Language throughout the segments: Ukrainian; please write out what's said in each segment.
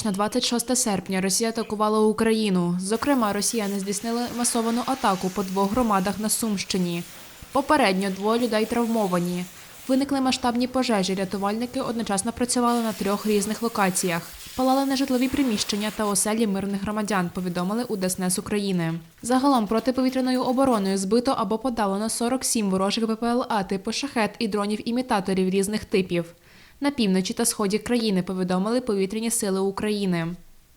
ніч на 26 серпня Росія атакувала Україну. Зокрема, росіяни здійснили масовану атаку по двох громадах на Сумщині. Попередньо двоє людей травмовані. Виникли масштабні пожежі. Рятувальники одночасно працювали на трьох різних локаціях. Палали нежитлові приміщення та оселі мирних громадян, повідомили у ДСНС України. Загалом протиповітряною обороною збито або подалено 47 ворожих БПЛА типу шахет і дронів-імітаторів різних типів. На півночі та сході країни повідомили повітряні сили України.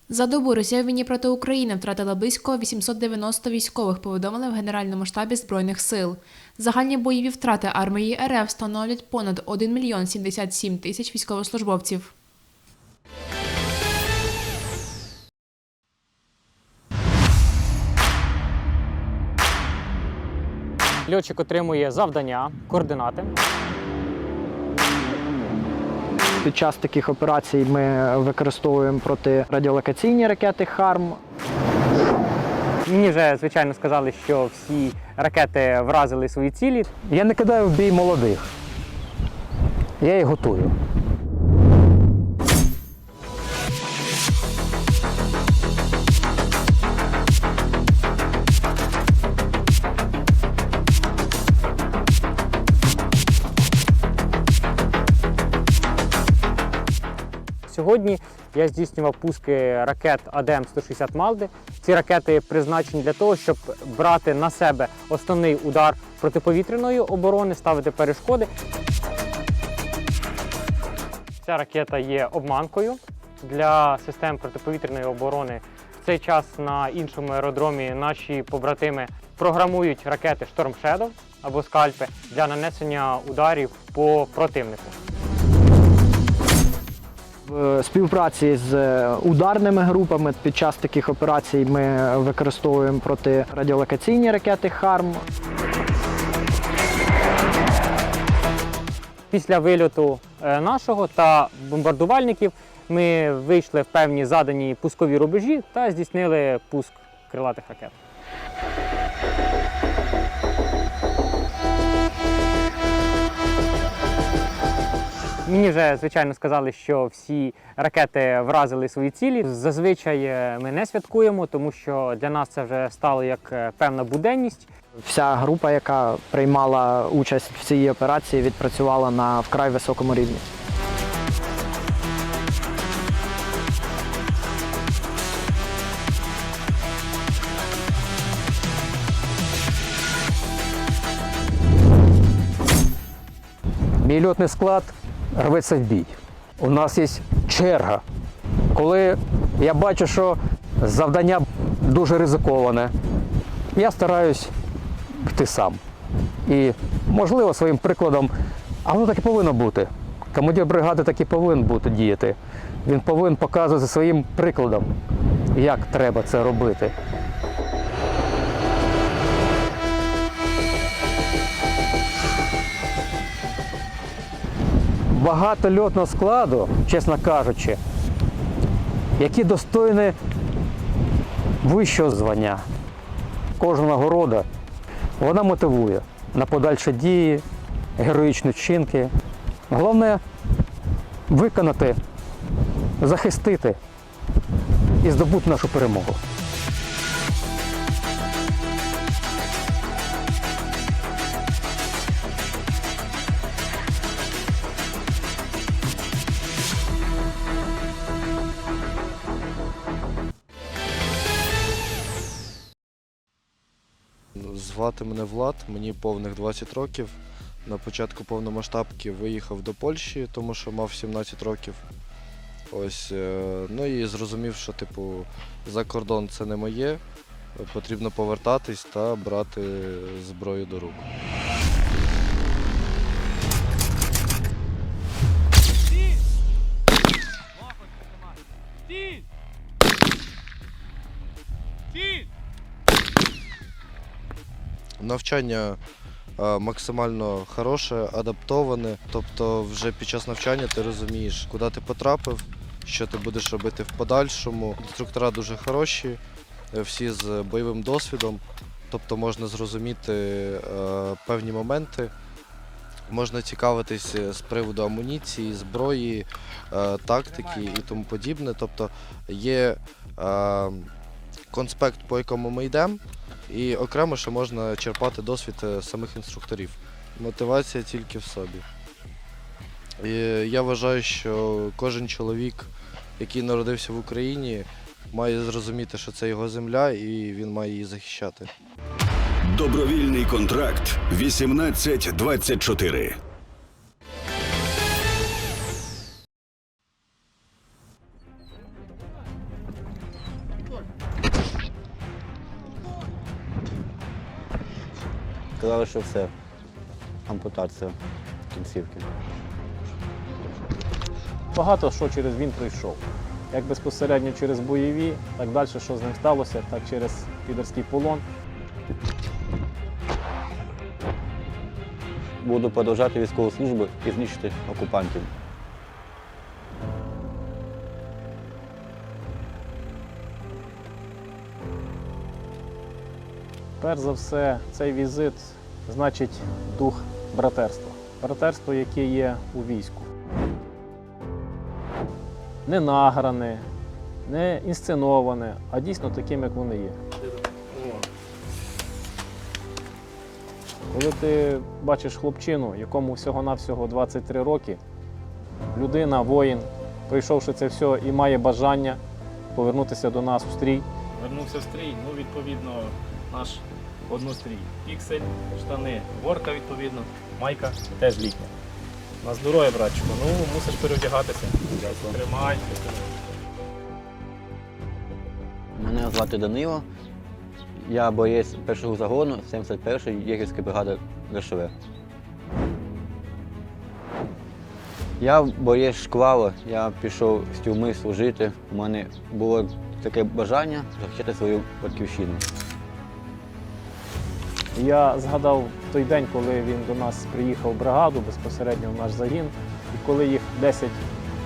За добу Росія війні проти України втратила близько 890 військових, повідомили в Генеральному штабі Збройних сил. Загальні бойові втрати армії РФ становлять понад 1 мільйон 77 тисяч військовослужбовців. Льотчик отримує завдання, координати. Під час таких операцій ми використовуємо протирадіолокаційні ракети ХАРМ. Мені вже звичайно сказали, що всі ракети вразили свої цілі. Я не кидаю в бій молодих. Я їх готую. Сьогодні я здійснював пуски ракет АДМ-160 Малди. Ці ракети призначені для того, щоб брати на себе основний удар протиповітряної оборони, ставити перешкоди. Ця ракета є обманкою для систем протиповітряної оборони. В цей час на іншому аеродромі наші побратими програмують ракети Storm Shadow або скальпи для нанесення ударів по противнику. В співпраці з е, ударними групами під час таких операцій ми використовуємо протирадіолокаційні ракети ХАРМ. Після вильоту е, нашого та бомбардувальників ми вийшли в певні задані пускові рубежі та здійснили пуск крилатих ракет. Мені вже звичайно сказали, що всі ракети вразили свої цілі. Зазвичай е, ми не святкуємо, тому що для нас це вже стало як е, певна буденність. Вся група, яка приймала участь в цій операції, відпрацювала на вкрай високому рівні. Мій льотний склад рветься в бій. У нас є черга. Коли я бачу, що завдання дуже ризиковане, я стараюсь йти сам. І, можливо, своїм прикладом, а воно так і повинно бути. Командир бригади так і повинен бути діяти. Він повинен показувати своїм прикладом, як треба це робити. Багато льотного складу, чесно кажучи, які достойні вищого звання. Кожна нагорода вона мотивує на подальші дії, героїчні вчинки. Головне виконати, захистити і здобути нашу перемогу. Звати мене Влад, мені повних 20 років. На початку повномасштабки виїхав до Польщі, тому що мав 17 років. Ось, е, ну і зрозумів, що типу за кордон це не моє. Потрібно повертатись та брати зброю до рук. Навчання е, максимально хороше, адаптоване. Тобто, вже під час навчання ти розумієш, куди ти потрапив, що ти будеш робити в подальшому. Інструктора дуже хороші, е, всі з бойовим досвідом. Тобто можна зрозуміти е, певні моменти, можна цікавитись з приводу амуніції, зброї, тактики і тому подібне. Тобто є конспект, по якому ми йдемо, і окремо ще можна черпати досвід е, самих інструкторів. Мотивація тільки в собі. І я вважаю, що кожен чоловік, який народився в Україні, має зрозуміти, що це його земля, і він має її захищати. Добровільний контракт 1824. Сказали, що все. Ампутація кінцівки. Багато що через він пройшов. Як безпосередньо через бойові, так далі, що з ним сталося, так через підерський полон. Буду продовжувати військову службу і знищити окупантів. Перш за все, цей візит значить дух братерства. Братерство, яке є у війську. Не награне, не інсценоване, а дійсно таким, як вони є. Коли ти бачиш хлопчину, якому всього-навсього 23 роки, людина, воїн, пройшовши це все і має бажання повернутися до нас у стрій, Вернувся в стрій, ну відповідно наш однострій. Піксель, штани, горка відповідно, майка теж літня. На здоров'я, братчику, ну мусиш переодягатися. Тримай. Мене звати Данило. Я боєць першого загону 71-ї єгерської бригади ГШВ. Я боєць шквала, я пішов з тюрми служити. У мене було таке бажання захищати свою батьківщину. Я згадав той день, коли він до нас приїхав в бригаду, безпосередньо в наш загін. І коли їх 10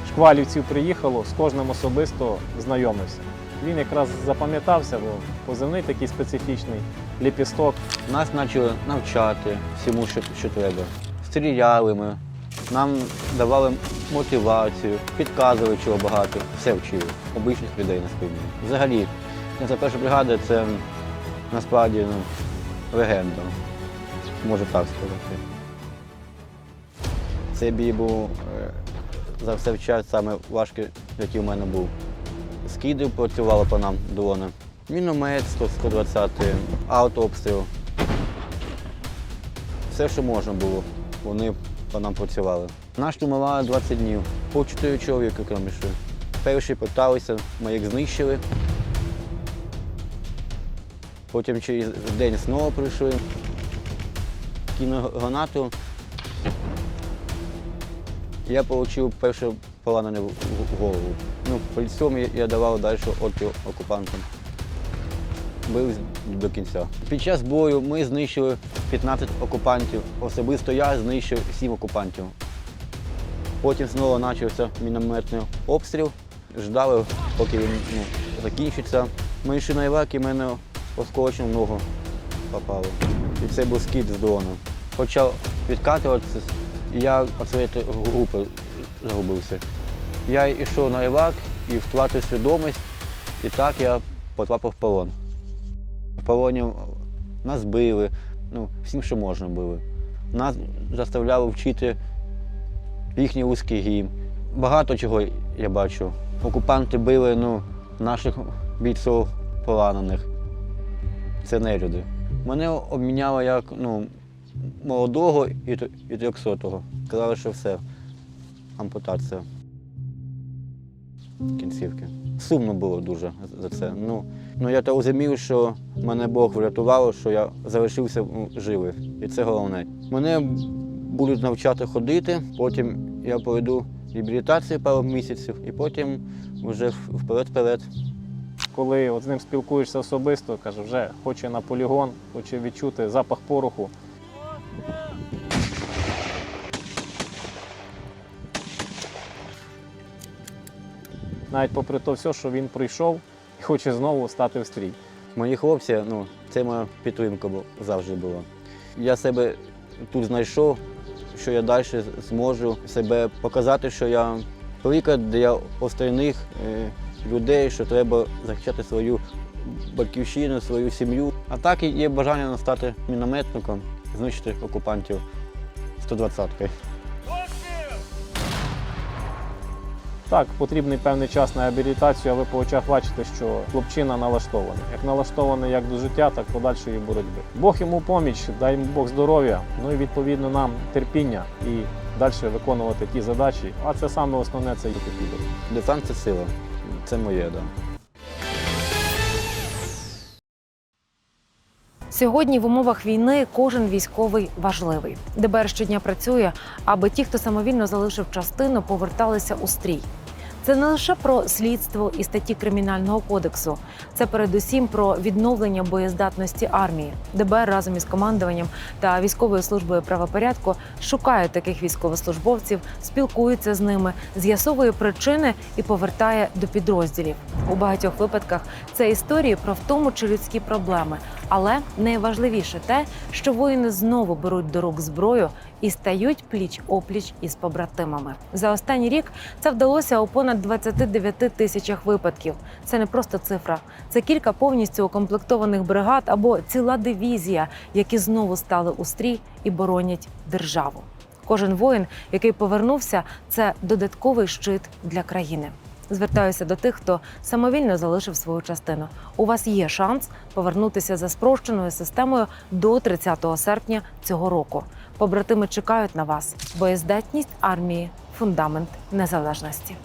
шквалівців приїхало, з кожним особисто знайомився. Він якраз запам'ятався, бо позивний такий специфічний ліпісток. Нас почали навчати всьому, що, що треба. Стріляли ми, нам давали мотивацію, підказували чого багато, все вчили. Обичних людей на спині. Взагалі, ця перша бригада це насправді ну, легенда. Можу так сказати. Цей бій був е, за все час саме важкий, який у мене був. Скиди працювали по нам дрони. Міномет 100 120 автообстріл. Все, що можна було, вони по нам працювали. Нас штурмували 20 днів, по 4 чоловіка що. Перші питалися, ми їх знищили. Потім через день знову прийшли. Кинули гранату. Я отримав перше поранення в голову. Ну, пальцем я- давав далі опір окупантам. Бив до кінця. Під час бою ми знищили 15 окупантів. Особисто я знищив 7 окупантів. Потім знову почався мінометний обстріл. Ждали, поки він ну, закінчиться. Івак і мене осколочну ногу попало. І це був скид з дрона. Почав відкатуватися, і я від групи загубився. Я йшов на івак і втратив свідомість, і так я потрапив в полон. В полоні нас били, ну, всім, що можна били. Нас заставляли вчити їхній вузький гімн. Багато чого я бачу. Окупанти били ну, наших бійців поранених. Це не люди. Мене обміняли як ну, молодого і, і трьохсотого. Казали, що все. Ампутація кінцівки. Сумно було дуже за це. Ну, ну я то розумів, що мене Бог врятував, що я залишився ну, живий. І це головне. Мене будуть навчати ходити, потім я пройду реабілітацію пару місяців і потім вже вперед-вперед. Коли от з ним спілкуєшся особисто, каже, вже хоче на полігон, хоче відчути запах пороху. Навіть попри те все, що він пройшов і хоче знову стати в стрій. Мої хлопці, ну, це моя підтримка завжди була. Я себе тут знайшов, що я далі зможу себе показати, що я приклад для остальних е, людей, що треба захищати свою батьківщину, свою сім'ю. А так і є бажання стати мінометником, знищити окупантів 120-ки. Так, потрібний певний час на реабілітацію, а ви по очах бачите, що хлопчина налаштований. Як налаштований як до життя, так подальшої боротьби. Бог йому поміч, дай йому Бог здоров'я, ну і відповідно нам терпіння і далі виконувати ті задачі. А це саме основне це бути піде. Десант це сила. Це моє, так. Да. Сьогодні в умовах війни кожен військовий важливий. ДБР щодня працює, аби ті, хто самовільно залишив частину, поверталися у стрій. Це не лише про слідство і статті кримінального кодексу, це передусім про відновлення боєздатності армії. ДБР разом із командуванням та військовою службою правопорядку шукає таких військовослужбовців, спілкується з ними, з'ясовує причини і повертає до підрозділів. У багатьох випадках це історії про втому чи людські проблеми, але найважливіше те, що воїни знову беруть до рук зброю і стають пліч опліч із побратимами. За останній рік це вдалося у понад 29 тисячах випадків. Це не просто цифра, це кілька повністю укомплектованих бригад або ціла дивізія, які знову стали у стрій і боронять державу. Кожен воїн, який повернувся, це додатковий щит для країни. Звертаюся до тих, хто самовільно залишив свою частину. У вас є шанс повернутися за спрощеною системою до 30 серпня цього року. Побратими чекають на вас. Боєздатність армії фундамент незалежності.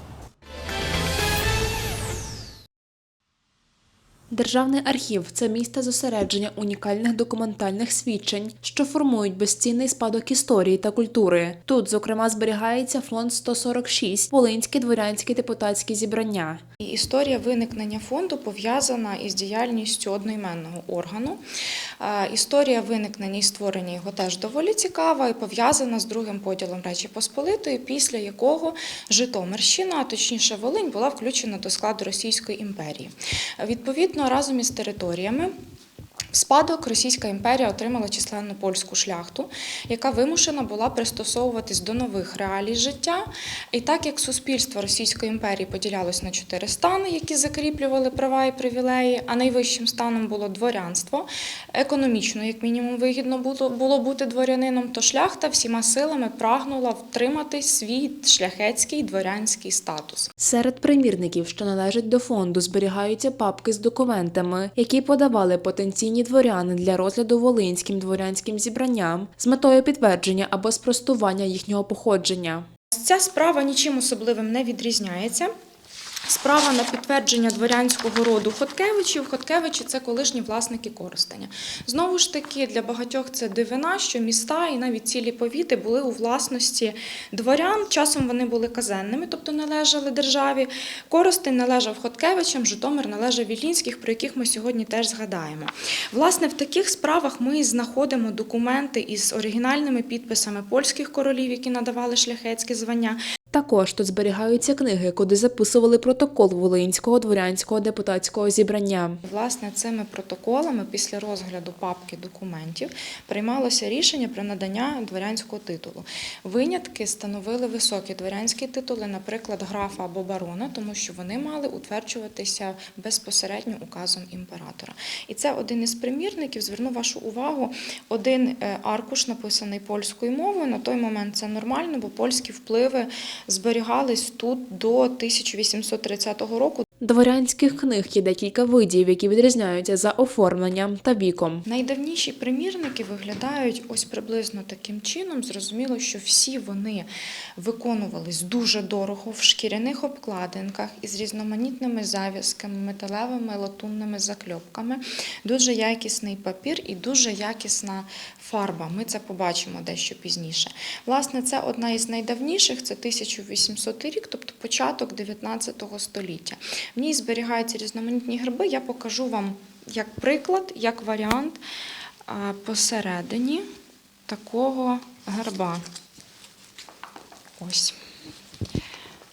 Державний архів це місце зосередження унікальних документальних свідчень, що формують безцінний спадок історії та культури. Тут, зокрема, зберігається фонд 146 Волинські дворянські депутатські зібрання. Історія виникнення фонду пов'язана із діяльністю одноіменного органу. Історія виникнення і створення його теж доволі цікава і пов'язана з другим поділом Речі Посполитої, після якого Житомирщина, а точніше Волинь, була включена до складу Російської імперії. Е, Відповідно, разом із територіями. В спадок Російська імперія отримала численну польську шляхту, яка вимушена була пристосовуватись до нових реалій життя. І так як суспільство Російської імперії поділялось на чотири стани, які закріплювали права і привілеї, а найвищим станом було дворянство, економічно, як мінімум, вигідно було, бути дворянином, то шляхта всіма силами прагнула втримати свій шляхетський дворянський статус. Серед примірників, що належать до фонду, зберігаються папки з документами, які подавали потенційні дворяни для розгляду волинським дворянським зібранням з метою підтвердження або спростування їхнього походження. Ця справа нічим особливим не відрізняється. Справа на підтвердження дворянського роду Хоткевичів. Хоткевичі це колишні власники Коростеня. Знову ж таки, для багатьох це дивина, що міста і навіть цілі повіти були у власності дворян. Часом вони були казенними, тобто належали державі. Коростень належав Хоткевичам, Житомир належав Вілінських, про яких ми сьогодні теж згадаємо. Власне, в таких справах ми знаходимо документи із оригінальними підписами польських королів, які надавали шляхетське звання. Також тут зберігаються книги, куди записували протокол Волинського дворянського депутатського зібрання. Власне, цими протоколами після розгляду папки документів приймалося рішення про надання дворянського титулу. Винятки становили високі дворянські титули, наприклад, графа або барона, тому що вони мали утверджуватися безпосередньо указом імператора. І це один із примірників. Зверну вашу увагу, один е, аркуш написаний польською мовою. На той момент це нормально, бо польські впливи зберігались тут до 1830 року. Дворянських книг є декілька видів, які відрізняються за оформленням та віком. Найдавніші примірники виглядають ось приблизно таким чином. Зрозуміло, що всі вони виконувались дуже дорого в шкіряних обкладинках із різноманітними зав'язками, металевими латунними закльопками. Дуже якісний папір і дуже якісна фарба. Ми це побачимо дещо пізніше. Власне, це одна із найдавніших, це 1800 рік, тобто початок 19 століття. В ній зберігаються різноманітні герби. Я покажу вам як приклад, як варіант посередині такого герба. Ось.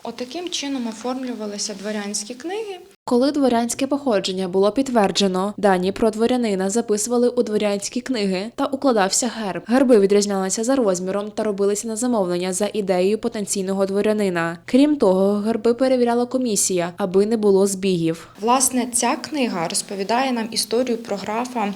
Отаким чином оформлювалися дворянські книги. Коли дворянське походження було підтверджено, дані про дворянина записували у дворянські книги та укладався герб. Герби відрізнялися за розміром та робилися на замовлення за ідеєю потенційного дворянина. Крім того, герби перевіряла комісія, аби не було збігів. Власне, ця книга розповідає нам історію про графа.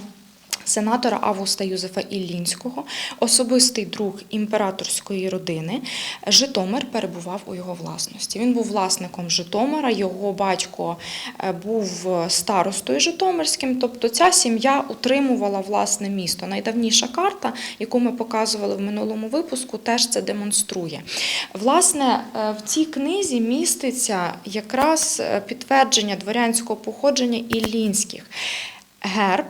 Сенатора Августа Юзефа Іллінського, особистий друг імператорської родини, Житомир перебував у його власності. Він був власником Житомира, його батько е, був старостою Житомирським. Тобто ця сім'я утримувала власне місто. Найдавніша карта, яку ми показували в минулому випуску, теж це демонструє. Власне, е, в цій книзі міститься якраз е, підтвердження дворянського походження Іллінських. Герб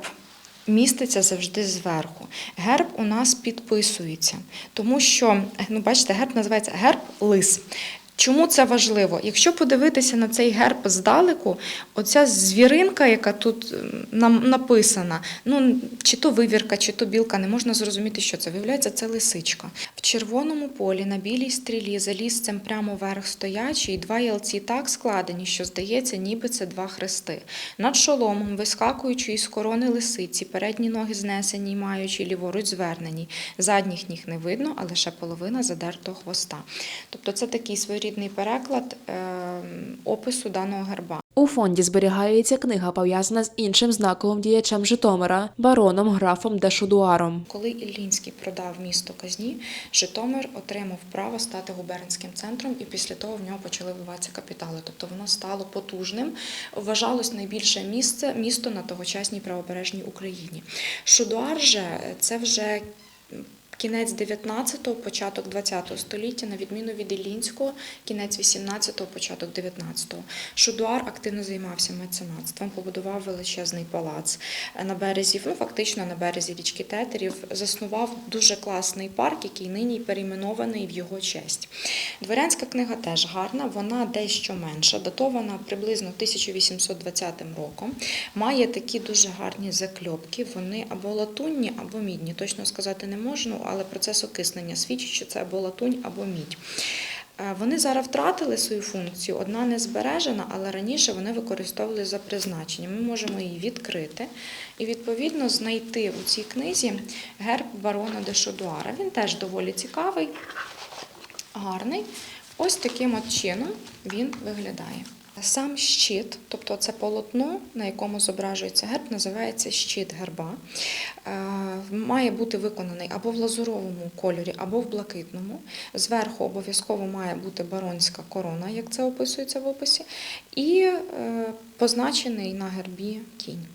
міститься завжди зверху. Герб у нас підписується, тому що, ну бачите, герб називається герб лис. Чому це важливо? Якщо подивитися на цей герб здалеку, оця звіринка, яка тут ем, нам написана, ну чи то вивірка, чи то білка, не можна зрозуміти, що це. Виявляється, це лисичка. В червоному полі на білій стрілі за лісцем прямо вверх стоячий, два ялці так складені, що здається, ніби це два хрести. Над шоломом, вискакуючи із корони лисиці, передні ноги знесені, й маючи ліворуч звернені. Задніх ніг не видно, а лише половина задертого хвоста. Тобто це такий своєрідний переклад е, опису даного герба. У фонді зберігається книга, пов'язана з іншим знаковим діячем Житомира, бароном графом де Шудуаром. Коли Іллінський продав місто Казні, Житомир отримав право стати губернським центром, і після того в нього почали виватися капітали. Тобто воно стало потужним. Вважалось найбільше місце місто на тогочасній правобережній Україні. Шудуар же це вже. Кінець 19-го, початок 20-го століття, на відміну від Іллінського, кінець 18-го, початок 19-го. Шудуар активно займався меценатством, побудував величезний палац на березі, ну фактично на березі річки Тетерів, заснував дуже класний парк, який нині перейменований в його честь. Дворянська книга теж гарна, вона дещо менша, датована приблизно 1820 роком. Має такі дуже гарні закльопки. Вони або латунні, або мідні. Точно сказати не можу, але процес окиснення свідчить, що це або латунь, або мідь. Е, Вони зараз втратили свою функцію. Одна не збережена, але раніше вони використовували за призначенням. Ми можемо її відкрити і відповідно знайти у цій книзі герб барона де Шодуара. Він теж доволі цікавий, гарний. Ось таким от чином він виглядає. Сам щит, тобто це полотно, на якому зображується герб, називається щит герба. Е, Має бути виконаний або в лазуровому кольорі, або в блакитному. Зверху обов'язково має бути баронська корона, як це описується в описі, і е, позначений на гербі кінь.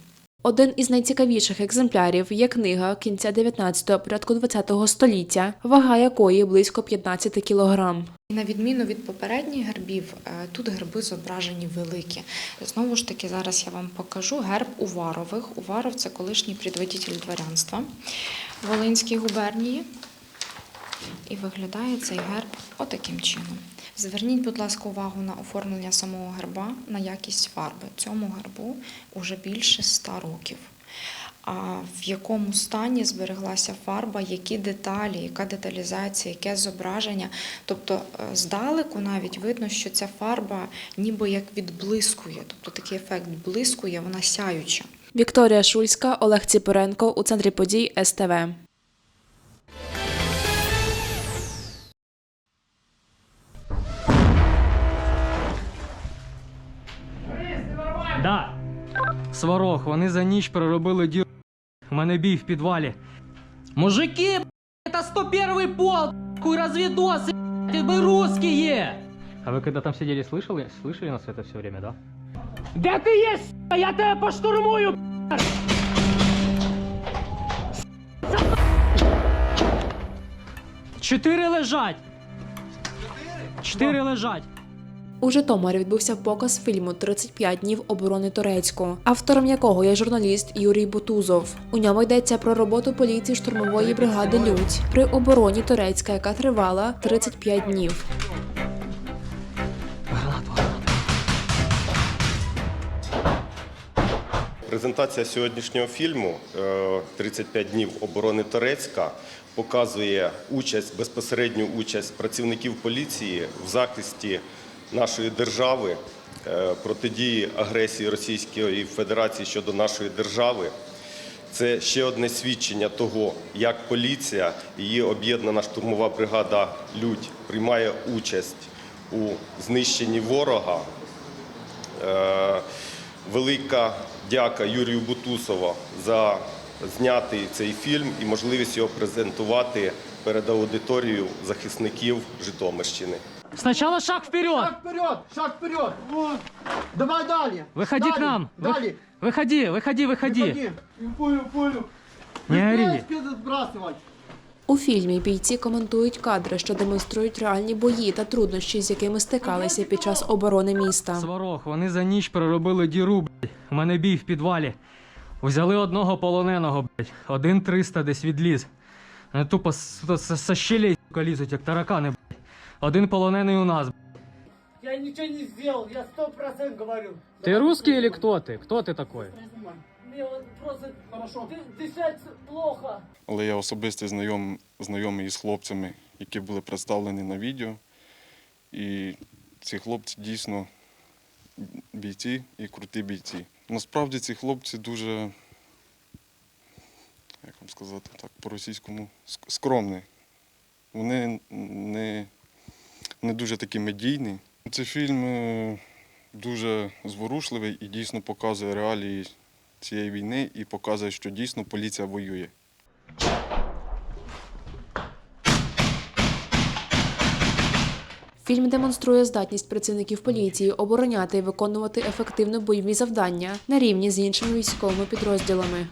Один із найцікавіших екземплярів є книга кінця 19-го, порядку 20-го століття, вага якої близько 15 кілограм. На відміну від попередніх гербів, е, тут герби зображені великі. Знову ж таки, зараз я вам покажу герб Уварових. Уваров це колишній предводитель дворянства Волинській губернії. І виглядає цей герб отаким чином. Зверніть, будь ласка, увагу на оформлення самого герба, на якість фарби. Цьому гербу уже більше ста років. А в якому стані збереглася фарба, які деталі, яка деталізація, яке зображення. Тобто е, здалеку навіть видно, що ця фарба ніби як відблискує, тобто такий ефект блискує, вона сяюча. Вікторія Шульська, Олег Ціпоренко у центрі подій СТВ. Сварог, вони за ніч проробили дір. У мене бій в підвалі. Мужики, это 101 пол, хуй разведосы, вы русские! А вы когда там сидели, слышали, слышали нас это все время, да? Де ти є, с***? Я тебе поштурмую, Чотири лежать! Чотири лежать! У Житомирі відбувся показ фільму «35 днів оборони Турецьку, автором якого є журналіст Юрій Бутузов. У ньому йдеться про роботу поліції штурмової бригади Людь при обороні Турецька, яка тривала 35 днів. Презентація сьогоднішнього фільму е, «35 днів оборони Торецька показує участь, безпосередню участь працівників поліції в захисті нашої держави, е, протидії агресії Російської Федерації щодо нашої держави. Це ще одне свідчення того, як поліція, її об'єднана штурмова бригада Людь приймає участь у знищенні ворога. Е, Велика дяка Юрію Бутусову за знятий цей фільм і можливість його презентувати перед аудиторією захисників Житомирщини. Сначала шаг вперед! Шаг вперед! Шаг вперед! Вот. Давай далі! Выходи Далі, к нам! Вы- Далі! Выходи, выходи, выходи! Виходи. Пулю, пулю! Не ори! Спину збрасувати! У фільмі бійці коментують кадри, що демонструють реальні бої та труднощі, з якими стикалися під час оборони міста. Сварог, вони за ніч проробили діру, блядь. У мене бій в підвалі. Взяли одного полоненого, блядь. Один 300 десь відліз. Вони тупо з- з- з- со щелей сука, лізуть, як таракани, блядь. Один полонений у нас. блядь. Я нічого не зробив, я 100% говорю. Ти русский или кто ты? Кто ты такой? Мне вот просто хорошо. Дышать плохо. але я особисто знайом, знайомий із хлопцями, які були представлені на відео. І ці хлопці дійсно бійці і круті бійці. Насправді ці хлопці дуже, як вам сказати так, по-російському, ск- скромні. Вони не, не дуже такі медійні. Цей фільм е, дуже зворушливий і дійсно показує реалії цієї війни і показує, що дійсно поліція воює. Фільм демонструє здатність працівників поліції обороняти і виконувати ефективно бойові завдання на рівні з іншими військовими підрозділами.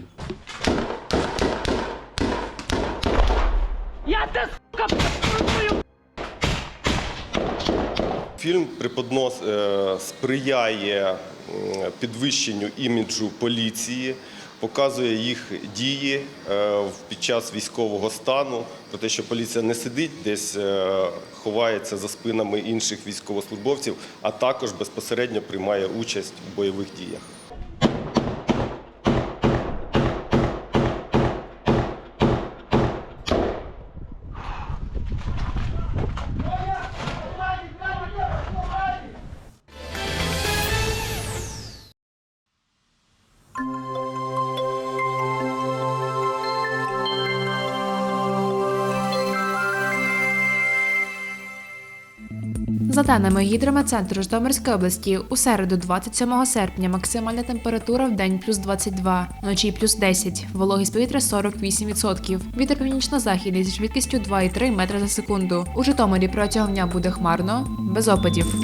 Фільм преподнос е, сприяє підвищенню іміджу поліції, показує їх дії е, під час військового стану, про те, що поліція не сидить десь, е, ховається за спинами інших військовослужбовців, а також безпосередньо приймає участь у бойових діях. Даними гідрометцентру Житомирської області, у середу 27 серпня максимальна температура в день плюс 22, вночі плюс 10, вологість повітря 48%. Вітер північно-західний зі швидкістю 2,3 метри за секунду. У Житомирі протягом дня буде хмарно, без опадів.